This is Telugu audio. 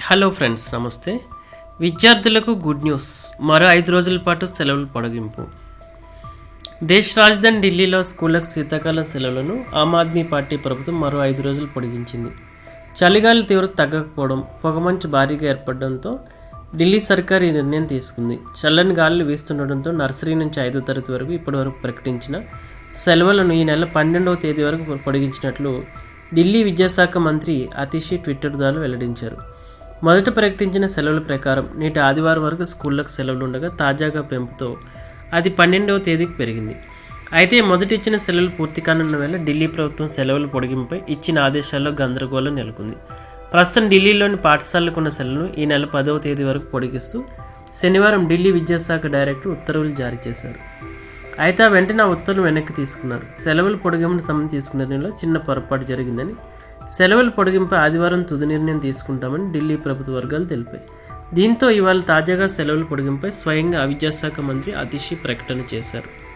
హలో ఫ్రెండ్స్ నమస్తే. విద్యార్థులకు గుడ్ న్యూస్. మరో ఐదు రోజుల పాటు సెలవులు పొడిగింపు. దేశ రాజధాని ఢిల్లీలో స్కూళ్ళకు శీతాకాల సెలవులను ఆమ్ ఆద్మీ పార్టీ ప్రభుత్వం మరో ఐదు రోజులు పొడిగించింది. చలిగాలి తీవ్రత తగ్గకపోవడం పొగమంచు భారీగా ఏర్పడడంతో ఢిల్లీ సర్కార్ ఈ నిర్ణయం తీసుకుంది. చల్లని గాలులు వీస్తుండటంతో నర్సరీ నుంచి ఐదో తరగతి వరకు ఇప్పటివరకు ప్రకటించిన సెలవులను ఈ నెల పన్నెండవ తేదీ వరకు పొడిగించినట్లు ఢిల్లీ విద్యాశాఖ మంత్రి అతిషి ట్విట్టర్ ద్వారా వెల్లడించారు. మొదట ప్రకటించిన సెలవుల ప్రకారం నేటి ఆదివారం వరకు స్కూళ్ళకు సెలవులు ఉండగా తాజాగా పెంపుతో అది పన్నెండవ తేదీకి పెరిగింది. అయితే మొదటి ఇచ్చిన సెలవులు పూర్తి కానున్న వేళ ఢిల్లీ ప్రభుత్వం సెలవుల పొడిగింపై ఇచ్చిన ఆదేశాల్లో గందరగోళం నెలకొంది. ప్రస్తుతం ఢిల్లీలోని పాఠశాలలకు ఉన్న సెలవులను ఈ నెల పదవ తేదీ వరకు పొడిగిస్తూ శనివారం ఢిల్లీ విద్యాశాఖ డైరెక్టర్ ఉత్తర్వులు జారీ చేశారు. అయితే ఆ వెంటనే ఆ ఉత్తర్వులు వెనక్కి తీసుకున్నారు. సెలవులు పొడిగింపును సంబంధించి తీసుకున్న నిర్ణయంలో చిన్న పొరపాటు జరిగిందని సెలవుల పొడిగింపు ఆదివారం తుది నిర్ణయం తీసుకుంటామని ఢిల్లీ ప్రభుత్వ వర్గాలు తెలిపాయి. దీంతో ఇవాళ తాజాగా సెలవుల పొడిగింపై స్వయంగా విద్యాశాఖ మంత్రి అతిషి ప్రకటన చేశారు.